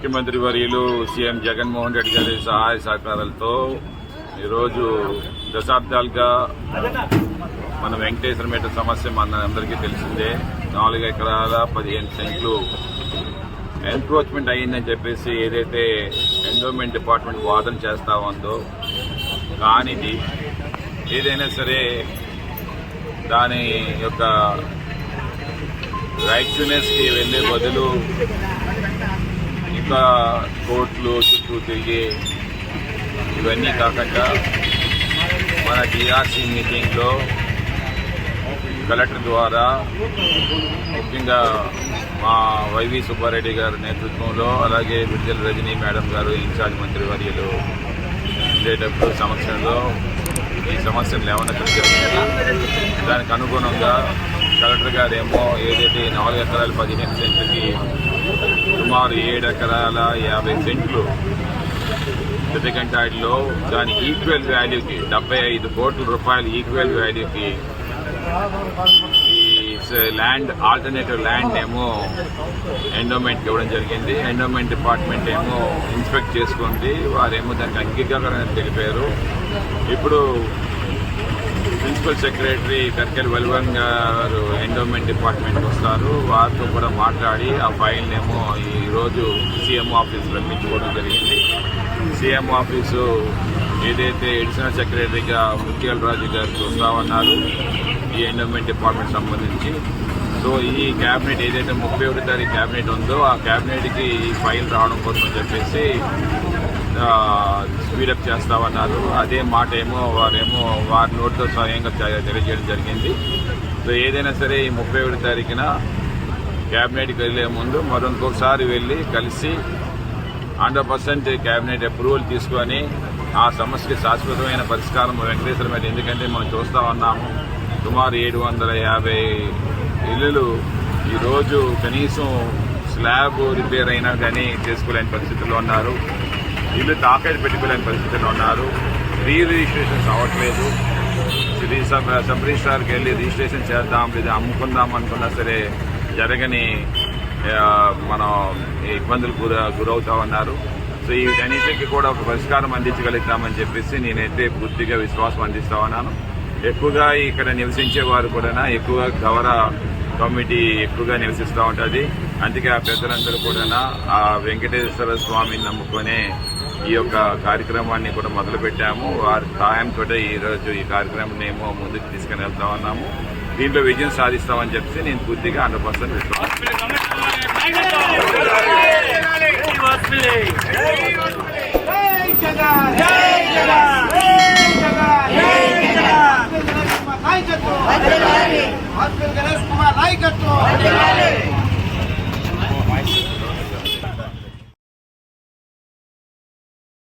ముఖ్యమంత్రి వర్యులు సీఎం జగన్మోహన్ రెడ్డి గారి సహాయ సహకారాలతో ఈరోజు దశాబ్దాలుగా మన వెంకటేశ్వర మేట సమస్య మన అందరికీ తెలిసిందే. నాలుగు ఎకరాల పదిహేను సెంట్లు ఎన్క్రోచ్మెంట్ అయ్యిందని చెప్పేసి ఏదైతే ఎండోమెంట్ డిపార్ట్మెంట్ వాదన చేస్తా ఉందో కానిది ఏదైనా సరే దాని యొక్క రైట్యునెస్కి వెళ్ళే బదులు కొత్త కోట్లు చుట్టూ తిరిగి ఇవన్నీ కాకుండా మన డిఆర్సీ మీటింగ్లో కలెక్టర్ ద్వారా ముఖ్యంగా మా వైవి సుబ్బారెడ్డి గారి నేతృత్వంలో అలాగే విడుదల రజనీ మేడం గారు ఇన్ఛార్జ్ మంత్రి వర్యులు ఉండేటప్పుడు సమస్యలో ఈ సమస్యలు లేవనెత్తడం జరిగింది. దానికి అనుగుణంగా కలెక్టర్ గారు ఏమో ఏదైతే నాలుగు ఎకరాలు పదిహేను సెంట్లకి సుమారు ఏడు ఎకరాల యాభై సెంట్లు పెద్దగంటాడిలో దాని ఈక్వల్ వాల్యూకి డెబ్బై ఐదు కోట్ల రూపాయలు ఈక్వల్ వాల్యూకి ల్యాండ్ ఆల్టర్నేటివ్ ల్యాండ్ ఏమో ఎండోమెంట్ ఇవ్వడం జరిగింది. ఎండోమెంట్ డిపార్ట్మెంట్ ఏమో ఇన్స్పెక్ట్ చేసుకుంది వారేమో దానికి అంగీకారం తెలిపారు. ఇప్పుడు ప్రిన్సిపల్ సెక్రటరీ కర్కెల్ వెల్వన్ గారు ఎండోమెంట్ డిపార్ట్మెంట్ వస్తారు. వారితో కూడా మాట్లాడి ఆ ఫైల్ ఏమో ఈరోజు సీఎం ఆఫీస్ రప్పించుకోవడం జరిగింది. సీఎం ఆఫీసు ఏదైతే ఎడిషనల్ సెక్రటరీగా ముత్యాల రాజు గారు చూస్తామన్నారు ఈ ఎండోమెంట్ డిపార్ట్మెంట్ సంబంధించి. సో ఈ క్యాబినెట్ ఏదైతే ముప్పై ఒకటి తారీఖు క్యాబినెట్ ఉందో ఆ క్యాబినెట్కి ఈ ఫైల్ రావడం కోసం చెప్పేసి స్పీడప్ చేస్తామన్నారు అదే మాట ఏమో వారేమో వారి నోటితో స్వయంగా తెలియజేయడం జరిగింది. సో ఏదైనా సరే ఈ ముప్పై ఒకటి తారీఖున క్యాబినెట్కి వెళ్ళే ముందు మరొకసారి వెళ్ళి కలిసి హండ్రెడ్ పర్సెంట్ క్యాబినెట్ అప్రూవల్ తీసుకొని ఆ సమస్యకి శాశ్వతమైన పరిష్కారం వెంకటేశ్వర మీద ఎందుకంటే మనం చూస్తా ఉన్నాము. సుమారు ఏడు వందల యాభై ఇల్లులు ఈరోజు కనీసం స్లాబ్ రిపేర్ అయినా కానీ చేసుకోలేని పరిస్థితుల్లో ఉన్నారు. ఇల్లు తాకట్టు పెట్టుకోలేని పరిస్థితుల్లో ఉన్నారు. రీ రిజిస్ట్రేషన్స్ అవ్వట్లేదు సబ్ రిజిస్ట్రార్కి వెళ్ళి రిజిస్ట్రేషన్ చేద్దాం లేదా అమ్ముకుందాం అనుకున్నా సరే జరగని మనం ఇబ్బందులు గుర గురవుతా ఉన్నారు. సో వీటన్నిటికి కూడా ఒక పరిష్కారం అందించగలుగుతామని చెప్పేసి నేనైతే పూర్తిగా విశ్వాసం అందిస్తా ఉన్నాను. ఎక్కువగా ఇక్కడ నివసించే వారు కూడా ఎక్కువగా గౌర కమిటీ ఎక్కువగా నివసిస్తూ ఉంటుంది. అందుకే ఆ పెద్దలందరూ కూడా ఆ వెంకటేశ్వర స్వామిని నమ్ముకునే ఈ యొక్క కార్యక్రమాన్ని కూడా మొదలు పెట్టాము వారి సహాయంతో ఈ రోజు ఈ కార్యక్రమాన్ని ఏమో ముందుకు తీసుకుని వెళ్తా ఉన్నాము దీంట్లో విజయం సాధిస్తామని చెప్పి నేను పూర్తిగా హండ్రెడ్ పర్సెంట్ విశ్వాసం హాస్పిటల్ గణేష్ కుమార్ నాయకత్వం